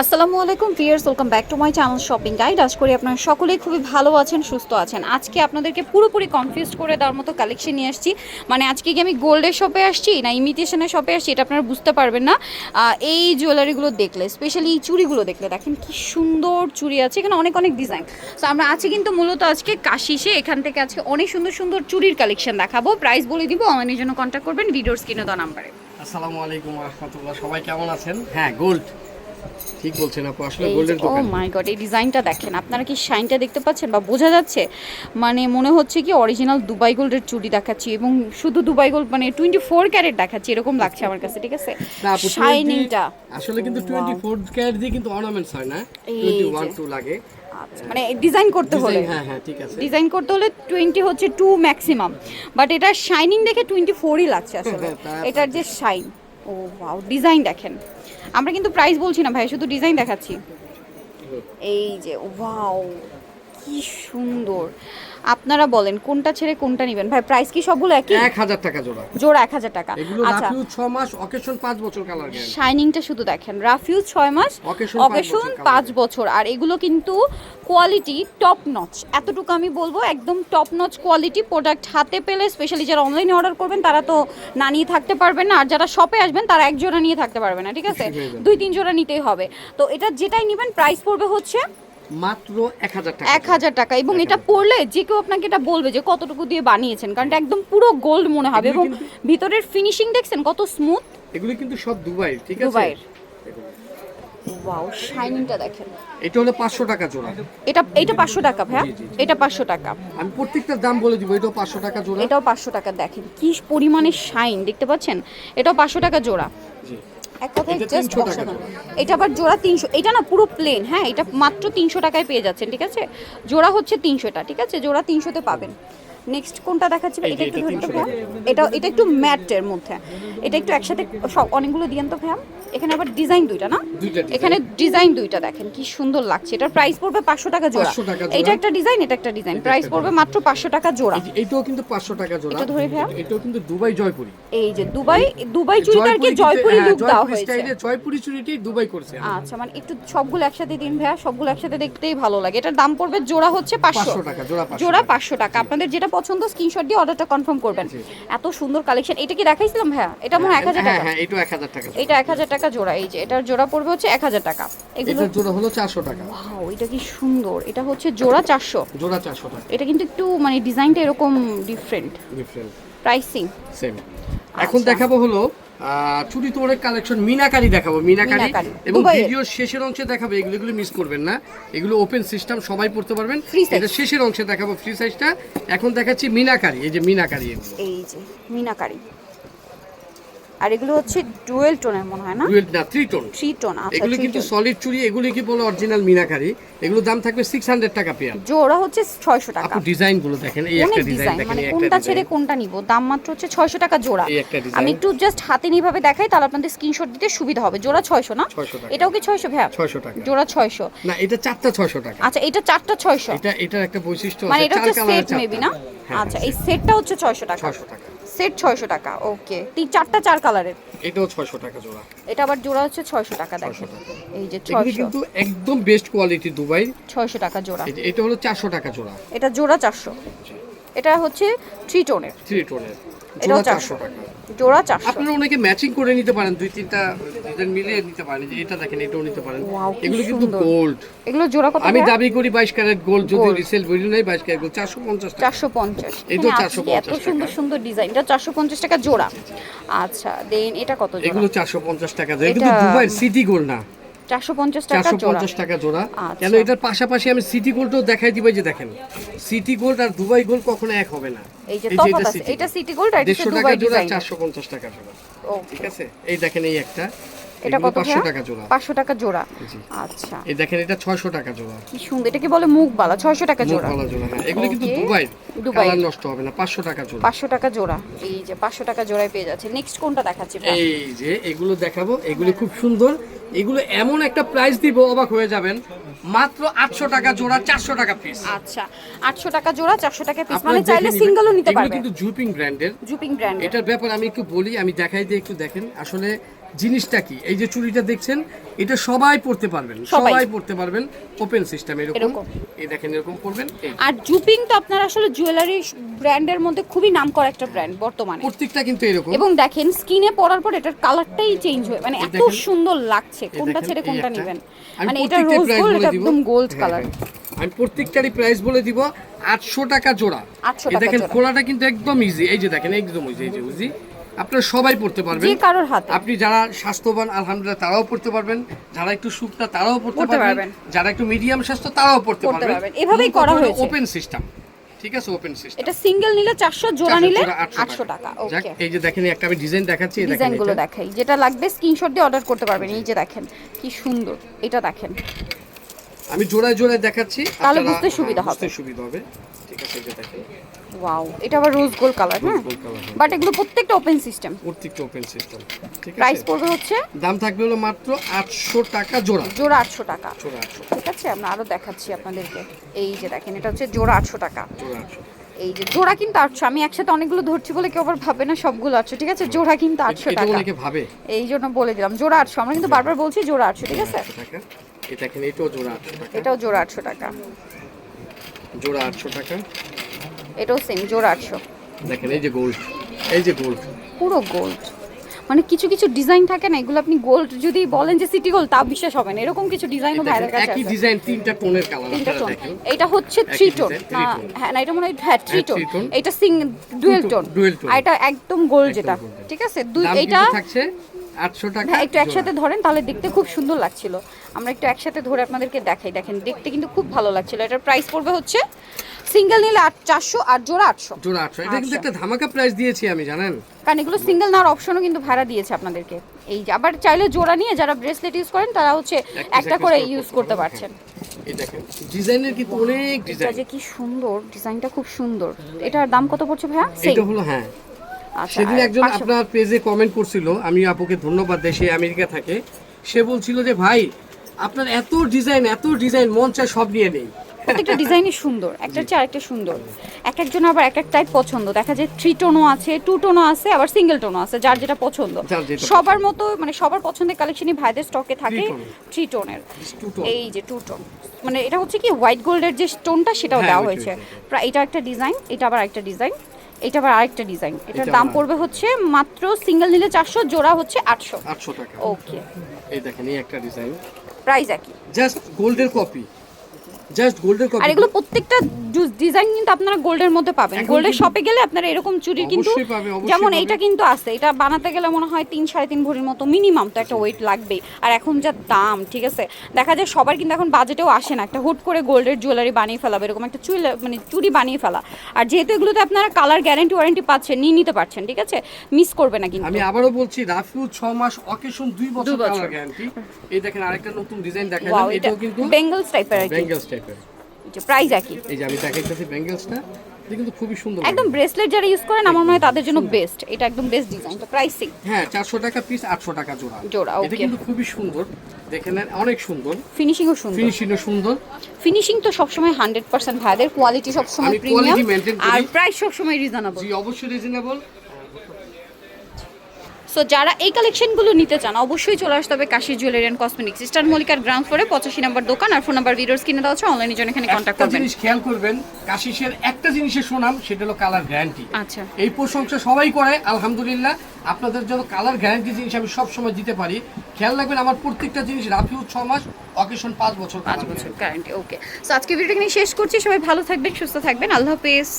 আসসালামু আলাইকুম viewers welcome back to my channel shopping guide আজ করি আপনারা সকলেই খুবই ভালো আছেন, সুস্থ আছেন। আজকে আপনাদেরকে পুরোপুরি কনফিউজ করে দেওয়ার মতো কালেকশন নিয়ে আসছি। মানে আজকে কি আমি গোল্ডের শপে আসছি না ইমিটেশনের শপে আসছি, এটা আপনারা বুঝতে পারবেন না। এই জুয়েলারিগুলো দেখলে স্পেশালি এই চুড়িগুলো দেখলে, দেখেন কি সুন্দর চুড়ি আছে, এখানে অনেক অনেক ডিজাইন সো আমরা আছি কিন্তু মূলত আজকে কাশিসে, এখান থেকে আজকে অনেক সুন্দর সুন্দর চুড়ির কালেকশন দেখাবো। প্রাইস বলে দিব অনলাইনের জন্য কন্ট্যাক্ট করবেন ভিডিওর স্ক্রিনে দেওয়া নাম্বারে আসসালামু আলাইকুম রহমতুল্লাহ। সবাই কেমন আছেন? হ্যাঁ গোল্ড ঠিক বলছেন আপু আসলে গোল্ডের ও মাই গড এই ডিজাইনটা দেখেন আপনারা কি শাইনটা দেখতে পাচ্ছেন বা বোঝা যাচ্ছে? মানে মনে হচ্ছে কি অরিজিনাল দুবাই গোল্ডের চুড়ি দেখাচ্ছি এবং শুধু দুবাই গোল্ড মানে টোয়েন্টি ফোর ক্যারেট দেখাচ্ছি এরকম লাগছে আমার কাছে ঠিক আছে? না আপু শাইনিংটা আসলে কিন্তু 24 ক্যারেট দিয়ে কিন্তু অর্নামেন্টস হয় না? 21 যে। টু লাগে। আচ্ছা, মানে ডিজাইন করতে হলে। হ্যাঁ হ্যাঁ ঠিক আছে। ডিজাইন করতে হলে টোয়েন্টি হচ্ছে টু ম্যাক্সিমাম বাট এটা শাইনিং দেখে টোয়েন্টি ফোরই লাগছে আসলে। হ্যাঁ, এটার যে শাইন ও ওয়াও ডিজাইন দেখেন। আমরা কিন্তু প্রাইস বলছি না ভাই শুধু ডিজাইন দেখাচ্ছি। এই যে ওয়াও কি সুন্দর। আপনারা বলেন কোনটা ছেড়ে কোনটা নেবেন? ভাই প্রাইস কি সবগুলো একই? 1000 টাকা জোড়া। জোড়া এক হাজার টাকা। এগুলো আচ্ছা। রাফিউ 6 মাস অকেশন 5 বছর কালার গ্যারান্টি শাইনিংটা শুধু দেখেন। রাফিউজ ছয় মাস Occasion পাঁচ অকেশন বছর পাঁচ বছর। আর এগুলো কিন্তু কোয়ালিটি টপ নচ এতটুকু আমি বলব একদম টপ নচ কোয়ালিটি প্রোডাক্ট হাতে পেলে স্পেশালি যারা অনলাইনে অর্ডার করবেন তারা তো না নিয়ে থাকতে পারবেন না। আর যারা শপে আসবেন তারা এক জোড়া নিয়ে থাকতে পারবে না ঠিক আছে। দুই তিন জোড়া নিতেই হবে। তো এটা যেটাই নেবেন প্রাইস পড়বে হচ্ছে মাত্র 1000 টাকা এক হাজার টাকা। এবং এটা পড়লে যে কেউ আপনাকে এটা বলবে যে কতটুকু দিয়ে বানিয়েছেন কারণ এটা একদম পুরো গোল্ড মনে হবে। এবং ভিতরের ফিনিশিং দেখছেন কত স্মুথ এগুলো কিন্তু সব দুবাই ঠিক আছে? দুবাইয়ের। ওয়াও শাইনিংটা দেখেন। এটা হলো 500 টাকা জোড়া। এটা এটা পাঁচশো টাকা ভাইয়া। এটা পাঁচশো টাকা। আমি প্রত্যেকটার দাম বলে দিব এটাও 500 টাকা জোড়া। এটাও পাঁচশো টাকা দেখেন কি পরিমাণে শাইন দেখতে পাচ্ছেন? এটাও পাঁচশো টাকা জোড়া। জি। এক কথায় জাস্ট 300 এটা আবার জোড়া তিনশো এটা না পুরো প্লেন হ্যাঁ এটা মাত্র তিনশো টাকায় পেয়ে যাচ্ছেন ঠিক আছে? জোড়া হচ্ছে তিনশোটা ঠিক আছে? জোড়া তিনশোতে পাবেন। নেক্সট কোনটা দেখাচ্ছি? এটা একটু ধরতে 300 ভাইয়া। এটা এটা একটু ম্যাটের মধ্যে। এটা একটু একসাথে সব অনেকগুলো দিয়েন তো ভাইয়া। এখানে আবার ডিজাইন দুইটা না? এখানে ডিজাইন দুইটা দেখেন কি সুন্দর লাগছে। এটার প্রাইস পড়বে পাঁচশো টাকা জোড়া। 500 টাকা জোড়া। এটা একটা ডিজাইন এটা একটা ডিজাইন। প্রাইস পড়বে মাত্র পাঁচশো টাকা জোড়া। এটাও কিন্তু 500 টাকা জোড়া। এটা ধরে ভাইয়া। এটাও কিন্তু দুবাই জয়পুরি। এই যে দুবাই দুবাই চুড়িদারকে জয়পুরি হ্যাঁ, লুক দেওয়া জয়পুরি হয়েছে। জয়পুরি চুরিটি দুবাই করছে। আচ্ছা মানে একটু সবগুলো একসাথে দিন ভাইয়া সবগুলো একসাথে দেখতেই ভালো লাগে। এটার দাম পড়বে জোড়া হচ্ছে পাঁচশো। 500 টাকা জোড়া 500 পাঁচশো টাকা। আপনাদের যেটা পছন্দ স্ক্রিনশট দিয়ে অর্ডারটা কনফার্ম করবেন। এত সুন্দর কালেকশন এটা কি দেখাইছিলাম ভাইয়া? এটা মনে হয় এক হাজার হ্যাঁ টাকা। হ্যাঁ এক 1000 টাকা এটা এক হাজার টাকা জোড়া। এই যে এটার জোড়া পড়বে হচ্ছে এক হাজার টাকা। এগুলো এটার জোড়া হলো 400 টাকা। ওয়াও এটা কি সুন্দর। এটা হচ্ছে জোড়া চারশো। জোড়া 400 টাকা। এটা কিন্তু একটু মানে ডিজাইনটা এরকম ডিফারেন্ট ডিফারেন্ট প্রাইসিং সেম এখন আচ্ছা। দেখাবো হলো ছুটি চুরি তোরের কালেকশন মিনাকারি দেখাবো মিনাকারি এবং। ভিডিওর শেষের অংশে দেখাবো এগুলো এগুলো মিস করবেন না। এগুলো ওপেন সিস্টেম সবাই পড়তে পারবেন। এটা শেষের অংশে দেখাবো ফ্রি সাইজটা এখন দেখাচ্ছি মিনাকারি এই যে মিনাকারি এই যে মিনাকারি। আর এগুলো হচ্ছে ডুয়েল টোনের মনে হয় না? ডুয়েল না থ্রি টোন। থ্রি টোন আচ্ছা এগুলো কিন্তু সলিড চুরি এগুলো কি বলে অরিজিনাল মিনাকারি? এগুলোর দাম থাকবে সিক্স হান্ড্রেড টাকা পেয়ার জোড়া হচ্ছে ছয়শো টাকা। আপু ডিজাইনগুলো দেখেন এই একটা ডিজাইন দেখেন মানে কোনটা ছেড়ে কোনটা নিব? দাম মাত্র হচ্ছে ছয়শো টাকা জোড়া। আমি একটু জাস্ট হাতে নিভাবে দেখাই তাহলে আপনাদের স্ক্রিনশট দিতে সুবিধা হবে। জোড়া ছয়শো না? 600 টাকা। এটাও কি ছয়শো ভাইয়া? 600 টাকা। জোড়া ছয়শো। না এটা চারটা ছয়শো টাকা। আচ্ছা এটা চারটা ছয়শো। এটা এটার একটা বৈশিষ্ট্য মানে আছে এটা চার হচ্ছে সেট মেবি না? হ্যাঁ, আচ্ছা এই সেটটা হচ্ছে ছয়শো টাকা। ছয়শো টাকা। সেট ছয়শো টাকা ওকে। তিন চারটা চার কালারের। এটাও ছয়শো টাকা জোড়া। এটা আবার জোড়া হচ্ছে ছয়শো টাকা দেখো 600 টাকা। এই যে এগুলো ছয়শো। কিন্তু একদম বেস্ট কোয়ালিটি দুবাই। ছয়শো টাকা জোড়া। এটা হলো চারশো টাকা জোড়া। এটা জোড়া চারশো। এটা হচ্ছে থ্রি টোনের থ্রি টোনের এটা জোড়া চারশো। চারশো টাকা। জোড়া চারশো। আপনারা অনেকে ম্যাচিং করে নিতে পারেন দুই তিনটা ডিজাইন মিলিয়ে নিতে পারেন যে এটা দেখেন এটাও নিতে পারেন। এগুলো কিন্তু গোল্ড এগুলো জোড়া কত আমি দাবি করি বাইশ ক্যারেট গোল্ড যদি। রিসেল ভ্যালু নাই বাইশ ক্যারেট গোল্ড চারশো পঞ্চাশ টাকা। চারশো পঞ্চাশ। এই তো এখানে 450 এত সুন্দর সুন্দর ডিজাইন এটা চারশো পঞ্চাশ টাকা জোড়া। আচ্ছা দেন এটা কত জোড়া? এগুলো চারশো পঞ্চাশ টাকা জোড়া। কিন্তু দুবাই সিটি গোল্ড না। টাকা জোড়া। পঞ্চাশ টাকা জোড়া। আচ্ছা। কেন এটার পাশাপাশি আমি সিটি গোল্ডও দেখাই দিব যে দেখেন। সিটি গোল্ড আর দুবাই গোল্ড কখনো এক হবে না। এই যে তফাৎ আছে এটা সিটি গোল্ড আর এটা দুবাই জোড়া ডিজাইন চারশো পঞ্চাশ টাকা জোড়া। ঠিক আছে? এই দেখেন এই একটা। এটা কত পাঁচশো টাকা জোড়া। পাঁচশো টাকা জোড়া। আচ্ছা। এই দেখেন এটা ছয়শো টাকা জোড়া। কি সুন্দর। এটাকে বলে মুখ বালা ছয়শো টাকা জোড়া। জোড়া হ্যাঁ। এগুলো কিন্তু দুবাই দুবাই। নষ্ট হবে না। পাঁচশো টাকা জোড়া। পাঁচশো টাকা জোড়া। এই যে পাঁচশো টাকা জোড়ায় পেয়ে যাচ্ছে। নেক্সট কোনটা দেখাচ্ছি এই যে এগুলো দেখাবো। এগুলো খুব সুন্দর। এগুলো এমন একটা প্রাইস দিব অবাক হয়ে যাবেন। মাত্র আটশো টাকা জোড়া চারশো টাকা পিস আচ্ছা আটশো টাকা জোড়া চারশো টাকা পিস মানে চাইলে সিঙ্গেলও নিতে এগুলো কিন্তু জুপিং ব্র্যান্ডের জুপিং ব্র্যান্ডের এটার ব্যাপার আমি একটু বলি আমি দেখাই দিয়ে একটু দেখেন। আসলে জিনিসটা কি? এই যে চুড়িটা দেখছেন এটা সবাই পড়তে পারবেন। সবাই। পড়তে পারবেন ওপেন সিস্টেম এরকম। এই দেখেন এরকম করবেন আর জুপিং তো আপনার আসলে জুয়েলারি ব্র্যান্ডের মধ্যে খুবই নাম করা একটা ব্র্যান্ড বর্তমানে। প্রত্যেকটা কিন্তু এরকম। এবং দেখেন স্কিনে পরার পর এটার কালারটাই চেঞ্জ হয় মানে এত সুন্দর লাগছে। এই কোনটা ছেড়ে কোনটা নেবেন? মানে এটা রোজ গোল্ড এটা একদম গোল্ড হ্যাঁ, কালার হ্যাঁ। আমি প্রত্যেকটারই প্রাইস বলে দিব আটশো টাকা জোড়া। এই দেখেন। খোলাটা কিন্তু একদম ইজি এই যে দেখেন একদম ইজি এই যে বুঝি আপনারা সবাই পড়তে পারবেন। যে কারোর হাতে। আপনি যারা স্বাস্থ্যবান আলহামদুলিল্লাহ তারাও পড়তে পারবেন। যারা একটু শুকনা তারাও পড়তে পারবেন। যারা একটু মিডিয়াম স্বাস্থ্য তারাও পড়তে পারবেন। এভাবেই করা হয়েছে। ওপেন সিস্টেম ঠিক আছে ওপেন সিস্টেম এটা সিঙ্গেল নিলে চারশো জোড়া নিলে আটশো টাকা। ওকে এই যে দেখেন একটা আমি ডিজাইন দেখাচ্ছি এই দেখেন ডিজাইনগুলো দেখাই। যেটা লাগবে স্ক্রিনশট দিয়ে অর্ডার করতে পারবেন এই যে দেখেন কি সুন্দর এটা দেখেন। আমি জোড়ায় জোড়ায় দেখাচ্ছি তাহলে বুঝতে সুবিধা হবে। বুঝতে সুবিধা হবে। ঠিক আছে এই যে দেখেন। ওয়াও এটা আবার রোজ গোল্ড কালার হ্যাঁ? বাট এগুলো প্রত্যেকটা ওপেন সিস্টেম প্রত্যেকটা ওপেন সিস্টেম ঠিক প্রাইস পড়বে হচ্ছে? দাম থাকবে হলো মাত্র আটশো টাকা জোড়া। জোড়া আটশো টাকা। জোড়া আটশো ঠিক আছে? আমরা আরও দেখাচ্ছি আপনাদেরকে। এই যে দেখেন এটা হচ্ছে জোড়া আটশো টাকা। জোড়া আটশো এই যে জোড়া কিন্তু আটশো। আমি একসাথে অনেকগুলো ধরছি বলে কেউ আবার ভাবে না সবগুলো আটশো ঠিক আছে? জোড়া কিন্তু আটশো টাকা। ভাবে। এই জন্য বলে দিলাম জোড়া আটশো। আমরা কিন্তু বারবার বলছি জোড়া আটশো ঠিক আছে? এটাও জোড়া আটশো টাকা। এটাও জোড়া আটশো টাকা। জোড়া আটশো টাকা। এটাও সেম জোড়া আটশো। দেখেন এই যে গোল্ড এই যে গোল্ড পুরো গোল্ড মানে কিছু কিছু ডিজাইন থাকে না এগুলো আপনি গোল্ড যদি বলেন যে সিটি গোল্ড তা বিশ্বাস হবে না। এরকম কিছু ডিজাইনও ভাইদের কাছে একই ডিজাইন তিনটা টোনের কালার তিনটা টোন দেখেন। এটা হচ্ছে থ্রি টোন হ্যাঁ না এটা মনে হয় হ্যাঁ থ্রি হ্যাঁ, টোন এটা সিং ডুয়েল টোন আর এটা একদম গোল্ড যেটা। ঠিক আছে? দুই এটা থাকছে আটশো টাকা হ্যাঁ একটু একসাথে ধরেন তাহলে দেখতে খুব সুন্দর লাগছিল। আমরা একটু একসাথে ধরে আপনাদেরকে দেখাই। দেখেন দেখতে কিন্তু খুব ভালো লাগছিল। এটার প্রাইস পড়বে হচ্ছে সিঙ্গেল নিলে আট চারশো আর জোড়া আটশো। জোড়া আটশো। এটা কিন্তু আচ্ছা। একটা ধামাকা প্রাইস দিয়েছি আমি জানেন? কারণ এগুলো সিঙ্গেল নেওয়ার অপশনও কিন্তু ভাড়া দিয়েছে আপনাদেরকে। এই যে আবার চাইলে জোড়া নিয়ে যারা ব্রেসলেট ইউজ করেন তারা হচ্ছে একটা করে ইউজ করতে পারছেন। ডিজাইনের কিন্তু অনেক এটা যে কি সুন্দর ডিজাইনটা খুব সুন্দর। এটার দাম কত পড়ছে ভাইয়া? এটা হলো হ্যাঁ। আচ্ছা সেদিন একজন আপনার পেজে কমেন্ট করছিল আমি আপুকে ধন্যবাদ দেয় সে আমেরিকা থাকে। সে বলছিল যে ভাই আপনার এত ডিজাইন এত ডিজাইন মন চায় সব নিয়ে নেই। প্রত্যেকটা ডিজাইনই সুন্দর একটার চেয়ে আরেকটা সুন্দর। এক একজন আবার এক এক টাইপ পছন্দ। দেখা যায় থ্রি টোনও আছে টু টোনও আছে আবার সিঙ্গেল টোনও আছে যার যেটা পছন্দ। সবার মতো মানে সবার পছন্দের কালেকশনই ভাইদের স্টকে থাকে থ্রি টোনের এই যে টু টোন মানে এটা হচ্ছে কি হোয়াইট গোল্ডের যে স্টোনটা সেটাও হ্যাঁ, দেওয়া হয়েছে। প্রায় এটা একটা ডিজাইন এটা আবার একটা ডিজাইন এটা আবার আরেকটা ডিজাইন এটার দাম পড়বে হচ্ছে মাত্র সিঙ্গেল নিলে চারশো জোড়া হচ্ছে আটশো। আটশো টাকা। ওকে এই দেখেন এই একটা ডিজাইন প্রাইস একই। জাস্ট গোল্ডের কপি জাস্ট গোল্ডের আর এগুলো প্রত্যেকটা ডিজাইন কিন্তু আপনারা গোল্ডের মধ্যে পাবেন। গোল্ডের শপে গেলে আপনারা এরকম চুরি কিন্তু যেমন। এইটা কিন্তু আছে। এটা বানাতে গেলে মনে হয় তিন সাড়ে তিন ভরির মতো মিনিমাম তো একটা ওয়েট লাগবে আর এখন যা দাম ঠিক আছে? দেখা যায় সবার কিন্তু এখন বাজেটেও আসে না। একটা হুট করে গোল্ডের জুয়েলারি বানিয়ে ফেলাবে এরকম একটা চুল মানে চুরি বানিয়ে ফেলা। আর যেহেতু এগুলোতে আপনারা কালার গ্যারান্টি ওয়ারেন্টি পাচ্ছেন নিয়ে নিতে পারছেন ঠিক আছে? মিস করবে না কিন্তু। আমি আবারও বলছি রাফিউ ছ মাস অকেশন দুই বছর দুই কালার গ্যারান্টি এই দেখেন আরেকটা নতুন ডিজাইন দেখালাম এটাও কিন্তু বেঙ্গলস টাইপের আর কি। ব্যাঙ্গেলস টাইপের প্রাইস একই। এই যে আমি দেখাইতেছি ব্যাঙ্গেলসটা এটা কিন্তু খুবই সুন্দর একদম ব্রেসলেট যারা ইউজ করেন আমার মনে হয় তাদের জন্য বেস্ট এটা একদম বেস্ট ডিজাইন তো প্রাইসিং হ্যাঁ চারশো টাকা পিস আটশো টাকা জোড়া। জোড়া, এটা কিন্তু খুবই সুন্দর। অনেক সুন্দর। ফিনিশিংও সুন্দর। ফিনিশিংও সুন্দর। ফিনিশিং তো সবসময় ভাইদের কোয়ালিটি সবসময় প্রিমিয়াম। আর প্রাইস সবসময় রিজনেবল জি অবশ্যই রিজনেবল সো যারা এই কালেকশনগুলো নিতে চান অবশ্যই চলে আসতে হবে Kashi jewellery and cosmetics eastern মল্লিকার ground ফ্লোরে পঁচাশি নম্বর দোকান আর ফোন নাম্বার ভিডিওস কিনে দেওয়া হচ্ছে অনলাইনে জন্য এখানে কন্ট্যাক্ট করবেন। জিনিস খেয়াল করবেন কাশিসের একটা জিনিসের সুনাম সেটা হলো কালার গ্যারান্টি আচ্ছা। এই প্রশংসা সবাই করে আলহামদুলিল্লাহ। আপনাদের জন্য কালার গ্যারান্টি জিনিস আমি সব সময় দিতে পারি। খেয়াল রাখবেন আমার প্রত্যেকটা জিনিস রাফিউ ছ মাস অকেশন পাঁচ বছর পাঁচ বছর গ্যারান্টি ওকে সো আজকে ভিডিওটা এখানে শেষ করছি সবাই ভালো থাকবেন সুস্থ থাকবেন আল্লাহ হাফেজ।